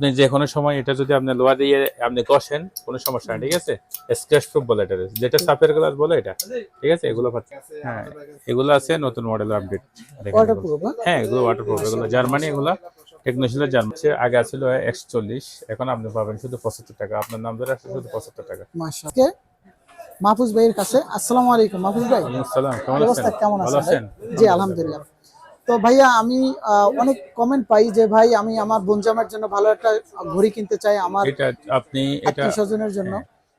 আপনি যে কোনো সময় এটা যদি আপনি লোহা দিয়ে আপনি কষেন কোনো সমস্যা নেই ঠিক আছে? স্ক্র্যাচ প্রুফ বলে এটা যেটা সাপের গ্লাস বলে এটা ঠিক আছে? এগুলো হ্যাঁ এগুলো আছে নতুন মডেল আপডেট ওয়াটারপ্রুফ হ্যাঁ এগুলো ওয়াটারপ্রুফ এগুলো জার্মানি এগুলো টেকনোশিলের জার্মানি আগে আছিল একশো চল্লিশ এখন আপনি পাবেন শুধু পঁচাত্তর টাকা। আপনার নাম ধরে শুধু পঁচাত্তর টাকা। মাহফুজ ভাইয়ের কাছে। আসসালামু আলাইকুম মাহফুজ ভাই। আসসালাম কেমন আছেন? কেমন ভালো আছেন আছেন? জি আলহামদুলিল্লাহ। তো ভাইয়া আমি অনেক কমেন্ট পাই যে ভাই আমি আমার বোনজামের জন্য ভালো একটা ঘড়ি কিনতে চাই আমার এটা আপনি এটা স্বজনের জন্য।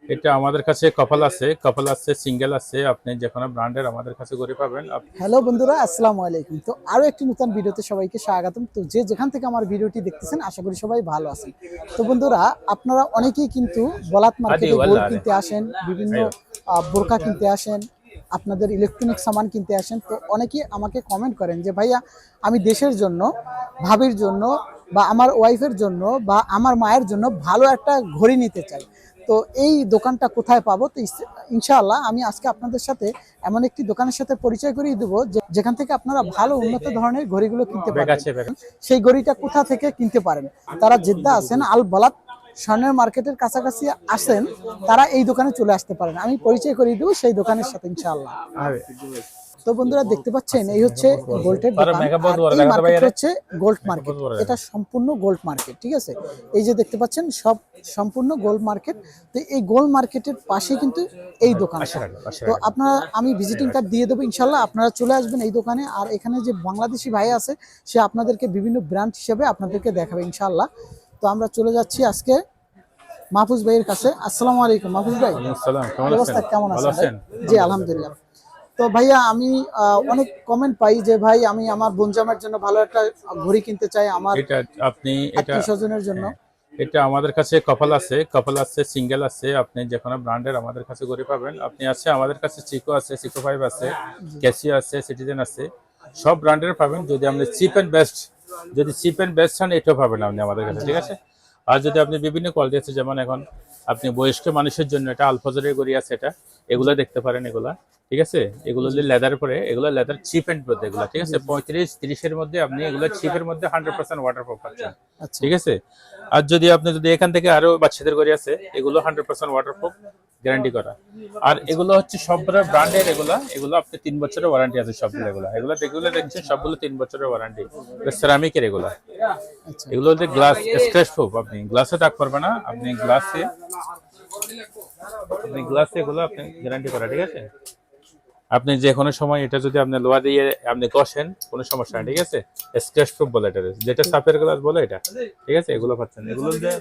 এটা আমাদের কাছে কপাল আছে কপাল আছে সিঙ্গেল আছে। আপনি যে কোনো ব্র্যান্ডের আমাদের কাছে করে পাবেন। হ্যালো বন্ধুরা আসসালামু আলাইকুম। তো আরও একটি নতুন ভিডিওতে সবাইকে স্বাগতম। তো যে যেখান থেকে আমার ভিডিওটি দেখতেছেন আশা করি সবাই ভালো আছেন। তো বন্ধুরা আপনারা অনেকেই কিন্তু বলাত মার্কেটে কিনতে আসেন বিভিন্ন বোরকা কিনতে আসেন আপনাদের ইলেকট্রনিক সামান কিনতে আসেন তো অনেকেই আমাকে কমেন্ট করেন যে ভাইয়া আমি দেশের জন্য ভাবির জন্য বা আমার ওয়াইফের জন্য বা আমার মায়ের জন্য ভালো একটা ঘড়ি নিতে চাই। তো এই দোকানটা কোথায় পাবো? তো ইনশাআল্লাহ আমি আজকে আপনাদের সাথে এমন একটি দোকানের সাথে পরিচয় করিয়ে দেবো যেখান থেকে আপনারা ভালো উন্নত ধরনের ঘড়িগুলো কিনতে ব্যাগ সেই ঘড়িটা কোথা থেকে কিনতে পারেন? তারা জেদ্দা আছেন আল বালাত স্বর্ণের মার্কেটের কাছাকাছি আসেন তারা এই দোকানে চলে আসতে পারেন। আমি পরিচয় করিয়ে দেবো সেই দোকানের সাথে ইনশাআল্লাহ। তো বন্ধুরা দেখতে পাচ্ছেন এই হচ্ছে গোল্ডের দোকান। এই মার্কেট হচ্ছে গোল্ড মার্কেট এটা সম্পূর্ণ গোল্ড মার্কেট ঠিক আছে? এই যে দেখতে পাচ্ছেন সব সম্পূর্ণ গোল্ড মার্কেট তো এই গোল্ড মার্কেটের পাশে কিন্তু এই দোকান পাশে তো আপনারা আমি ভিজিটিং কার্ড দিয়ে দেবো ইনশাল্লাহ আপনারা চলে আসবেন এই দোকানে। আর এখানে যে বাংলাদেশি ভাই আছে সে আপনাদেরকে বিভিন্ন ব্র্যান্ড হিসেবে আপনাদেরকে দেখাবে ইনশাল্লাহ তো আমরা চলে যাচ্ছি আজকে মাহফুজ ভাইয়ের কাছে। আসসালামু আলাইকুম মাহফুজ ভাই। অবস্থা কেমন আছেন জি আলহামদুলিল্লাহ। তো ভাইয়া আমি অনেক কমেন্ট পাই যে ভাই আমি আমার বোনজামের জন্য ভালো একটা ঘড়ি কিনতে চাই আমার এটা আপনি এটা স্বজনের জন্য। এটা আমাদের কাছে কপাল আছে কপাল আছে সিঙ্গেল আছে। আপনি যে কোনো ব্র্যান্ডের আমাদের কাছে করে পাবেন। আপনি আছে আমাদের কাছে চিকো আছে চিকো ফাইভ আছে ক্যাসিও আছে সিটিজেন আছে। সব ব্র্যান্ডের পাবেন। যদি আপনি চিপ অ্যান্ড বেস্ট যদি চিপ অ্যান্ড বেস্ট চান এটাও পাবেন আপনি আমাদের কাছে, ঠিক আছে? আর যদি আপনি বিভিন্ন কোয়ালিটি আছে, যেমন এখন আপনি বয়স্ক মানুষের জন্য এটা আলফাজারের গড়ি আছে এটা, এগুলো দেখতে পারেন, এগুলা। ঠিক আছে? এগুলো যে লেদার পরে এগুলো লেদার চিপ এন্ড মধ্যে এগুলো ঠিক আছে? পঁয়ত্রিশ তিরিশের মধ্যে আপনি এগুলো চিপের মধ্যে হান্ড্রেড পার্সেন্ট ওয়াটার প্রুফ পাচ্ছেন। আচ্ছা। ঠিক আছে? আর যদি আপনি যদি এখান থেকে আরও বাচ্চাদের করে আছে এগুলো hundred percent water waterproof guarantee করা। আর এগুলো হচ্ছে সব ব্র্যান্ডের এগুলো এগুলো আপনি তিন বছরের ওয়ারেন্টি আছে সবগুলো এগুলো। এগুলো যেগুলো দেখছেন সবগুলো তিন বছরের ওয়ারেন্টি সেরামিকের এগুলো। এগুলো হচ্ছে গ্লাস স্ক্র্যাচ প্রুফ আপনি গ্লাসে দাগ করবে না আপনি গ্লাসে আপনি গ্লাসে এগুলো আপনি গ্যারান্টি করা ঠিক আছে? আপনি যে কোনো সময় এটা যদি আপনি লোহা দিয়ে আপনি কষেন কোনো সমস্যা নেই ঠিক আছে? স্ক্র্যাচ প্রুফ বলে এটা যেটা সাপের গ্লাস বলে এটা ঠিক আছে? এগুলো পাচ্ছেন। এগুলো যে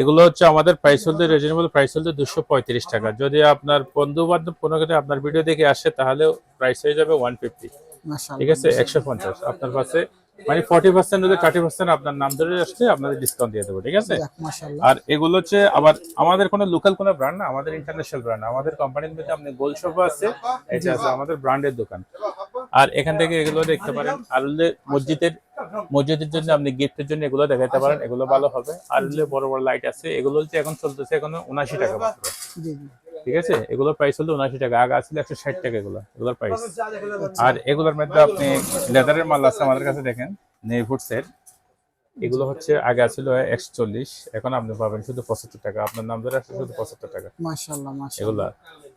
এগুলো হচ্ছে আমাদের প্রাইস হলতে রিজনেবল প্রাইস হলতে দুশো পঁয়ত্রিশ টাকা। যদি আপনার বন্ধু বান্ধব কোনো ক্ষেত্রে আপনার ভিডিও দেখে আসে তাহলে প্রাইস হয়ে যাবে ওয়ান ফিফটি ঠিক আছে? একশো পঞ্চাশ। আপনার কাছে মানে ফর্টি পার্সেন্ট হলে থার্টি পার্সেন্ট আপনার নাম ধরে আসলে আপনাদের ডিসকাউন্ট দিয়ে দেবো ঠিক আছে? আর এগুলো হচ্ছে আবার আমাদের কোনো লোকাল কোনো ব্র্যান্ড না আমাদের ইন্টারন্যাশনাল ব্র্যান্ড আমাদের কোম্পানির মধ্যে আপনি গোল শপ আছে এটা আছে আমাদের ব্র্যান্ডের দোকান। আর এখান থেকে এগুলো দেখতে পারেন আর মসজিদের মসজিদের জন্য আপনি গিফটের জন্য এগুলো দেখাতে পারেন এগুলো ভালো হবে। আর বড় বড় লাইট আছে এগুলো হচ্ছে এখন চলতেছে এখন উনাশি টাকা মাত্র। ঠিক আছে? এগুলোর প্রাইস হলো উনআশি টাকা। আগে আসলে একশো ষাট টাকা এগুলো। এগুলোর প্রাইস আর এগুলোর মধ্যে আপনি লেদারের মাল আছে আমাদের কাছে দেখেন নেইফুডসের এগুলো হচ্ছে আগে আছিল একশো চল্লিশ এখন আপনি পাবেন শুধু পঁচাত্তর টাকা। আপনার নাম ধরে আসছে শুধু পঁচাত্তর টাকা। মাশাআল্লাহ মাশাআল্লাহ। এগুলা।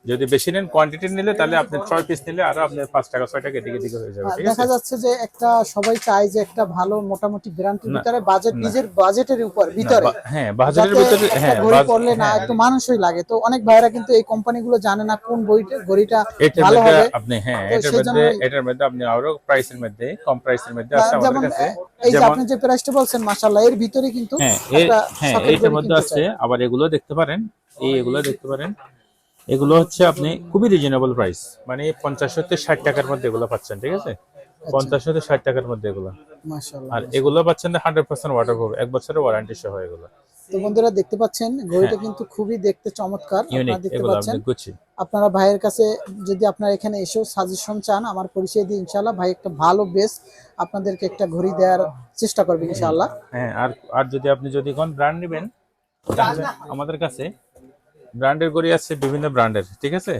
যদি বেশি নেন কোয়ান্টিটি নিলে তাহলে আপনি ছয় পিস নিলে আরও আপনার পাঁচ টাকা ছয় টাকা এদিকে দিকে হয়ে যাবে ঠিক দেখা যাচ্ছে যে একটা সবাই চায় যে একটা ভালো মোটামুটি ব্র্যান্ডের ভিতরে বাজেট নিজের বাজেটের উপর ভিতরে। হ্যাঁ বাজারের যাতে ভিতরে হ্যাঁ পড়লে না হ্যাঁ, একটু মানুষই লাগে। তো অনেক ভাইরা কিন্তু এই কোম্পানিগুলো জানে না কোন বইটা ঘড়িটা ভালো হবে। আপনি হ্যাঁ এটার মধ্যে এটার মধ্যে আপনি আরও প্রাইসের মধ্যে কম প্রাইসের মধ্যে আছে আমাদের কাছে। এই যে আপনি যে প্রাইসটা বলছেন মাশাআল্লাহ। এর ভিতরে কিন্তু হ্যাঁ হ্যাঁ ঘড়ি মধ্যে আছে আবার এগুলো দেখতে পারেন। এই এগুলো দেখতে পারেন। এগুলো হচ্ছে আপনি খুবই রিজনেবল প্রাইস মানে পঞ্চাশ থেকে ষাট টাকার মধ্যে এগুলো পাচ্ছেন ঠিক আছে? পঞ্চাশ থেকে ষাট টাকার মধ্যে এগুলো। আর এগুলো পাচ্ছেন হান্ড্রেড পার্সেন্ট ওয়াটার প্রুফ এক বছরের ওয়ারেন্টি সহ এগুলো। তো বন্ধুরা দেখতে পাচ্ছেন ঘড়িটা কিন্তু খুবই দেখতে চমৎকার আপনারা দেখতে পাচ্ছেন। আপনারা ভাইয়ের কাছে যদি আপনারা এখানে এসেও সাজেশন চান আমার পরিচয় দিয়ে ইনশাআল্লাহ ভাই একটা ভালো বেস্ট আপনাদেরকে একটা ঘড়ি দেওয়ার চেষ্টা করবে ইনশাআল্লাহ। হ্যাঁ আর আর যদি আপনি যদি কোন ব্র্যান্ড নেবেন আমাদের কাছে ব্র্যান্ডের ঘড়ি আছে বিভিন্ন ব্র্যান্ডের ঠিক আছে?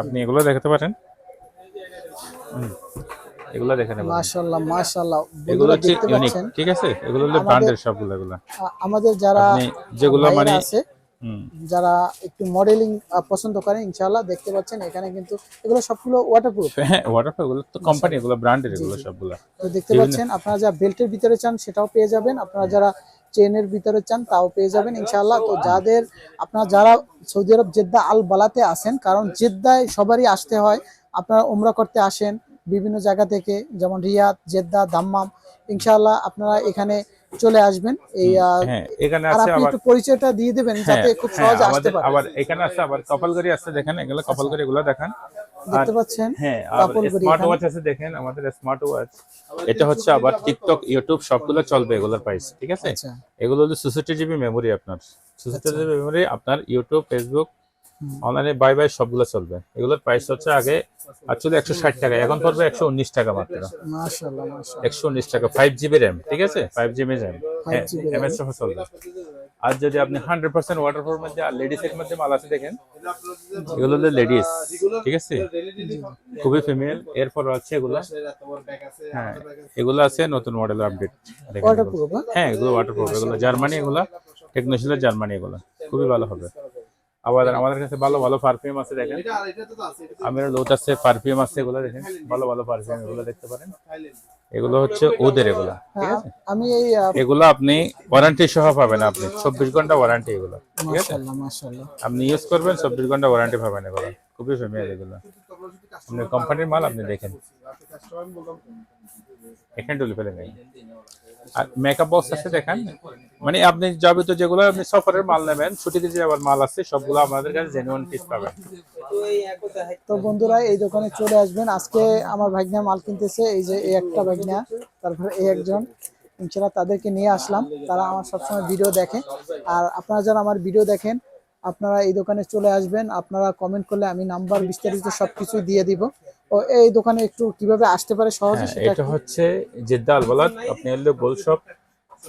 আপনি এগুলো দেখাতে পারেন। এগুলো দেখেন। মাশাআল্লাহ মাশাআল্লাহ। এগুলো হচ্ছে ইউনিক ঠিক আছে? এগুলো হলো ব্র্যান্ডের সবগুলো এগুলো। আমাদের যারা যেগুলো মানে আছে যারা একটু মডেলিং পছন্দ করেন ইনশাআল্লাহ দেখতে পাচ্ছেন এখানে কিন্তু এগুলো সবগুলো ওয়াটারপ্রুফ হ্যাঁ ওয়াটারপ্রুফ এগুলো তো কোম্পানি এগুলো ব্র্যান্ডের এগুলো সবগুলো। তো দেখতে পাচ্ছেন আপনারা যারা বেল্টের ভিতরে চান সেটাও পেয়ে যাবেন। আপনারা যারা চেনের ভিতরে চান তাও পেয়ে যাবেন ইনশাআল্লাহ। তো যাদের আপনারা যারা সৌদি আরব জেদ্দা আল বালাতে আসেন কারণ জেদ্দায় সবারই আসতে হয় আপনারা উমরা করতে আসেন বিভিন্ন জায়গা থেকে যেমন রিয়াদ জেদ্দা দাম্মাম ইনশাআল্লাহ আপনারা এখানে চলে আসবেন। এই হ্যাঁ এখানে আছে আবার একটু পরিচয়টা দিয়ে দেবেন হ্যাঁ, যাতে খুব হ্যাঁ, সহজে আসতে পারে। আবার এখানে আছে আবার কপালগড়ি আছে দেখেন এগুলো কপালগড়ি এগুলো দেখেন। দেখতে পাচ্ছেন? হ্যাঁ স্মার্ট ওয়াচ আছে দেখেন আমাদের স্মার্ট ওয়াচ এটা হচ্ছে আবার টিকটক ইউটিউব সবগুলো চলবে এগুলোর প্রাইস ঠিক আছে? আচ্ছা। এগুলো হলো সুসিটি জিবি মেমোরি আপনার। সুসিটি জিবি মেমোরি আপনার ইউটিউব ফেসবুক। অনলাইনে বাই বাই সবগুলো চলবে। এগুলোর প্রাইস হচ্ছে আগে অ্যাকচুয়ালি একশো ষাট টাকা এখন পড়বে একশো উনিশ টাকা মাত্র। মাশাআল্লাহ মাশাআল্লাহ। একশো উনিশ টাকা ফাইভ জিবি র্যাম ঠিক আছে? ফাইভ জিবি র্যাম হ্যাঁ 5GB RAM। এমএস সহ চলবে। আর যদি আপনি হান্ড্রেড পার্সেন্ট ওয়াটারপ্রুফ মধ্যে আর লেডিস এর মধ্যে মাল আছে দেখেন এগুলো হলো লেডিস ঠিক আছে? খুবই ফিমেল এরপর আছে এগুলো। হ্যাঁ এগুলো আছে নতুন মডেল আপডেট ওয়াটারপ্রুফ হ্যাঁ এগুলো ওয়াটারপ্রুফ এগুলো জার্মানি এগুলো। টেকনোশিলের জার্মানি এগুলো। খুবই ভালো হবে। আবার আমাদের কাছে ভালো ভালো পারফিউম আছে দেখেন। আমের লোট আছে পারফিউম আছে। এগুলো দেখেন। ভালো ভালো পারফিউম এগুলো দেখতে পারেন। এগুলো হচ্ছে ওদের এগুলা ঠিক আছে? আমি এই এগুলো আপনি ওয়ারেন্টি সহ পাবেন আপনি। চব্বিশ ঘণ্টা ওয়ারেন্টি এগুলো ঠিক আছে? মাশাআল্লাহ আপনি ইউজ করবেন চব্বিশ ঘণ্টা ওয়ারেন্টি পাবেন এগুলো। খুবই ফেমিয়ার এগুলো। আপনি কোম্পানির মাল আপনি দেখেন। এখানে ডুলে ফেলে নেই। আর মেকআপ বক্স আছে দেখেন। মানে আপনি যাবতীয় যেগুলো আপনি সফরের মাল নেবেন, ছুটিতে যে আবার মাল আছে, সবগুলো আমাদের কাছে জেনুইন পিস পাবেন। তো বন্ধুরা, এই দোকানে চলে আসবেন। আজকে আমার ভাগ্না মাল কিনতেছে, এই যে এই একটা ভাগ্না, তারপরে এই একজন। ইনশাল্লাহ তাদেরকে নিয়ে আসলাম। তারা আমার সবসময় ভিডিও দেখে। আর আপনারা যারা আমার ভিডিও দেখেন আপনারা এই দোকানে চলে আসবেন আপনারা কমেন্ট করলে আমি নাম্বার বিস্তারিত সবকিছু দিয়ে দিব। ও এই দোকানে একটু কীভাবে আসতে পারে সহজে হ্যাঁ, এটা হচ্ছে জেদ্দা আলবালাত আপনি এলে গোল শপ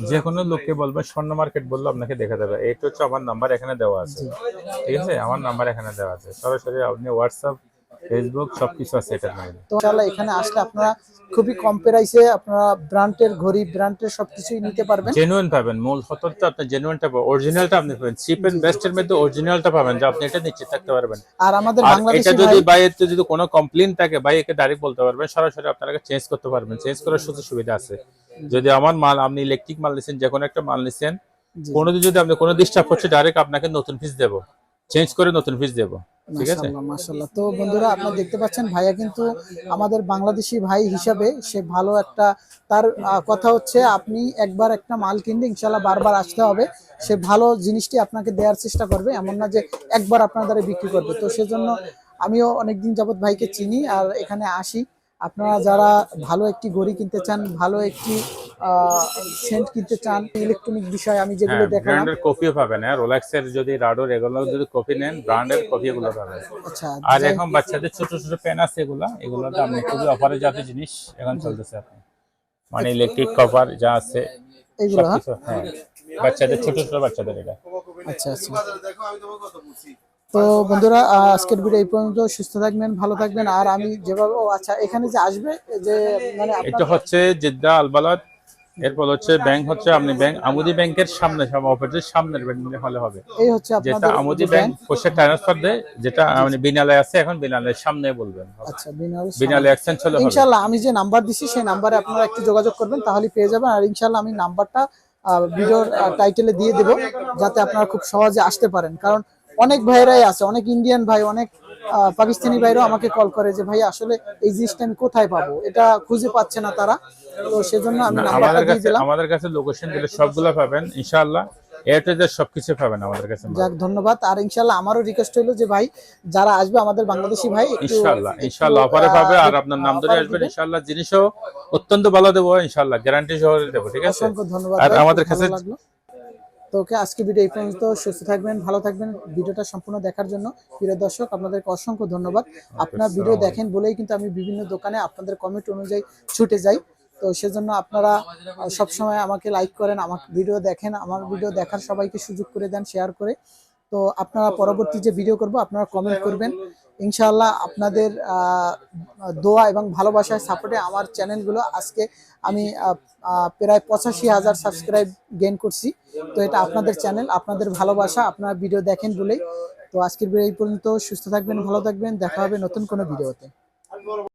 যে কোনো লোককে বলবেন স্বর্ণ মার্কেট বললে আপনাকে দেখা দেবে এটা হচ্ছে আমার নাম্বার এখানে দেওয়া আছে। ঠিক আছে? আমার নাম্বার এখানে দেওয়া আছে। সরাসরি আপনি হোয়াটসঅ্যাপ ফেসবুক সবকিছু আছে এটার মধ্যে। তো ইনশাল্লাহ এখানে আসলে আপনারা খুবই কম প্রাইসে আপনারা ব্র্যান্ডের ঘড়ি ব্র্যান্ডের সবকিছুই নিতে পারবেন। জেনুইন পাবেন। মূল হতরটা আপনি জেনুইনটা পাবেন। অরিজিনালটা আপনি পাবেন। চিপ এন্ড বেস্টের মধ্যে অরিজিনালটা পাবেন। যে আপনি এটা নিশ্চিত থাকতে পারবেন। আর আমাদের আর এটা যদি বাইরে যদি কোনো কমপ্লেন থাকে ভাই একে ডাইরেক্ট বলতে পারবেন। সরাসরি আপনাকে চেঞ্জ করতে পারবেন। চেঞ্জ করার সুযোগ সুবিধা আছে। যদি আমার মাল আপনি ইলেকট্রিক মাল নিছেন যে কোনো একটা মাল নিছেন। কোনো যদি আপনি কোনো ডিস্টার্ব হচ্ছে ডাইরেক্ট আপনাকে নতুন পিস দেবো। চেঞ্জ করে নতুন পিস দেবো। ঠিক বন্ধুরা দেখতে পাচ্ছেন, ভাইয়া কিন্তু আমাদের বাংলাদেশি ভাই হিসাবে সে ভালো একটা, তার কথা হচ্ছে আপনি একবার একটা মাল কিনলে বারবার আসতে হবে। সে ভালো জিনিসটি আপনাকে দেওয়ার চেষ্টা করবে, এমন না যে একবার আপনার দ্বারা বিক্রি করবে। তো সেজন্য আমিও অনেকদিন যাবত ভাইকে চিনি, আর এখানে আসি। আপনারা যারা ভালো একটি গড়ি কিনতে চান, ভালো একটি সেন্ট কিনতে চান ইলেকট্রনিক বিষয় আমি যেগুলো হ্যাঁ দেখালাম। ব্র্যান্ডের কপিও পাবেন হ্যাঁ রোলেক্সের যদি রাডোর এগুলো যদি কপি নেন ব্র্যান্ডের কপি এগুলো পাবেন। আচ্ছা আর এখন বাচ্চাদের ছোট ছোট পেন আছে এগুলা এগুলো তো আপনি খুবই অফারে জাতীয় জিনিস এখন চলতেছে আপনি মানে ইলেকট্রিক কভার যা আছে এইগুলো হ্যাঁ? হ্যাঁ বাচ্চাদের ছোট ছোট বাচ্চাদের এটা। আচ্ছা আচ্ছা। তো বন্ধুরা আজকের ভিডিও এই পর্যন্ত। সুস্থ থাকবেন ভালো থাকবেন। আর আমি যেভাবে ও আচ্ছা এখানে যে আসবে যে মানে এটা হচ্ছে জিদ্দা আলবালাদ এরপর হচ্ছে ব্যাংক হচ্ছে আপনি ব্যাংক আমুদি ব্যাংকের সামনে সব অফিসের সামনের ব্যাংক হলে হবে। এই হচ্ছে যেটা আমুদি ব্যাংক পয়সা ট্রান্সফার দেয় যেটা মানে বিনালয় আছে এখন বিনালয়ের সামনে বলবেন। আচ্ছা বিনাল বিনালয় এক্সচেঞ্জ হলে হবে। ইনশাল্লাহ আমি যে নাম্বার দিছি সেই নাম্বারে আপনারা একটু যোগাযোগ করবেন তাহলে পেয়ে যাবেন। আর ইনশাল্লাহ আমি নাম্বারটা ভিডিওর টাইটেলে দিয়ে দেব যাতে আপনারা খুব সহজে আসতে পারেন। কারণ অনেক ভাইরাই আছে অনেক ইন্ডিয়ান ভাই অনেক পাকিস্তানি ভাইরাও আমাকে কল করে যে ভাই আসলে এই জিনিসটা আমি কোথায় পাবো? এটা খুঁজে পাচ্ছে না তারা। তো সেজন্য আমি নাম্বারটা আমাদের দিয়ে কাছে দিলাম। আমাদের কাছে লোকেশন দিলে সবগুলো পাবেন ইনশাআল্লাহ। সবকিছু পাবেন আমাদের কাছে যাক ধন্যবাদ। আর ইনশাল্লাহ আমারও রিকোয়েস্ট হইল যে ভাই যারা আসবে আমাদের বাংলাদেশি ভাই একটু ইনশাআল্লাহ একটু, ইনশাআল্লাহ অফারে পাবে আর আপনার নাম ধরে আসবেন। ইনশাআল্লাহ। জিনিসও অত্যন্ত ভালো দেবো ইনশাআল্লাহ। গ্যারান্টি সহ দেবো ঠিক আছে? অসংখ্য ধন্যবাদ আর আমাদের কাছে- তো ওকে আজকে ভিডিও এই পর্যন্ত। সুস্থ থাকবেন ভালো থাকবেন। ভিডিওটা সম্পূর্ণ দেখার জন্য প্রিয় দর্শক আপনাদেরকে অসংখ্য ধন্যবাদ। আপনার ভিডিও দেখেন বলেই কিন্তু আমি বিভিন্ন দোকানে আপনাদের কমেন্ট অনুযায়ী ছুটে যাই। তো সেজন্য আপনারা সব সময় আমাকে লাইক করেন আমার ভিডিও দেখেন আমার ভিডিও দেখার সবাইকে সুযোগ করে দেন শেয়ার করে। তো আপনারা পরবর্তী যে ভিডিও করব আপনারা কমেন্ট করবেন। ইনশাআল্লাহ আপনাদের দোয়া এবং ভালোবাসার সাপোর্টে আমার চ্যানেলগুলো আজকে আমি প্রায় পঁচাশি হাজার সাবস্ক্রাইব গেইন করছি। তো এটা আপনাদের চ্যানেল, আপনাদের ভালোবাসা, আপনারা ভিডিও দেখেন বলেই। তো আজকের ভিডিও এই পর্যন্ত, সুস্থ থাকবেন, ভালো থাকবেন, দেখা হবে নতুন কোনো ভিডিওতে।